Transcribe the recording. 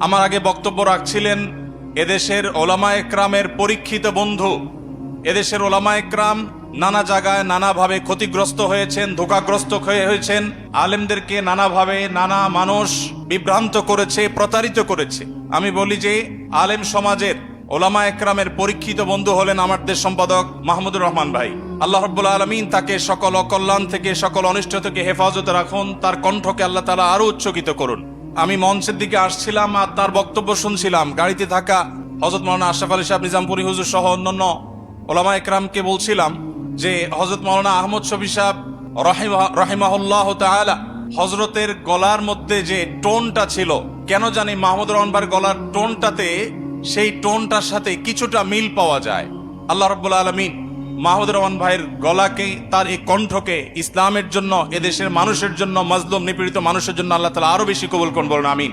আমার আগে বক্তব্য রাখছিলেন এদেশের ওলামা একরামের পরীক্ষিত বন্ধু। এদেশের ওলামা একরাম নানা জায়গায় নানাভাবে ক্ষতিগ্রস্ত হয়েছেন, ধোকাগ্রস্ত হয়ে হয়েছেন। আলেমদেরকে নানাভাবে নানা মানুষ বিভ্রান্ত করেছে, প্রতারিত করেছে। আমি বলি যে, আলেম সমাজের ওলামা একরামের পরীক্ষিত বন্ধু হলেন আমার দেশ সম্পাদক মাহমুদুর রহমান ভাই। আল্লাহ রব্বুল আলমিন তাকে সকল অকল্যাণ থেকে, সকল অনিষ্ট থেকে হেফাজতে রাখুন, তার কণ্ঠকে আল্লাহ তালা আরও উচ্চকিত করুন। আমি মঞ্চের দিকে আসছিলাম আর তার বক্তব্য শুনছিলাম। গাড়িতে থাকা হজরত মৌলানা আশরাফ আলী সাহেব, নিজামপুরি হুজুর সহ অন্যান্য ওলামা একরামকে বলছিলাম যে হজরত মৌলানা আহমদ শফি সাহেব রহিমা- রহিমাহুল্লাহ তাআলা হজরতের গলার মধ্যে যে টোনটা ছিল, কেন জানি মাহমুদ রহমানবার গলার টোনটাতে সেই টোনটার সাথে কিছুটা মিল পাওয়া যায়। আল্লাহ রব্বুল আলমিন মাহমুদ রহমান ভাইয়ের গলাকে, তার এই কণ্ঠকে ইসলামের জন্য, এদেশের মানুষের জন্য, মজলুম, নিপীড়িত মানুষের জন্য আল্লাহ তালা আরও বেশি কবুল করুন বলুন, আমিন।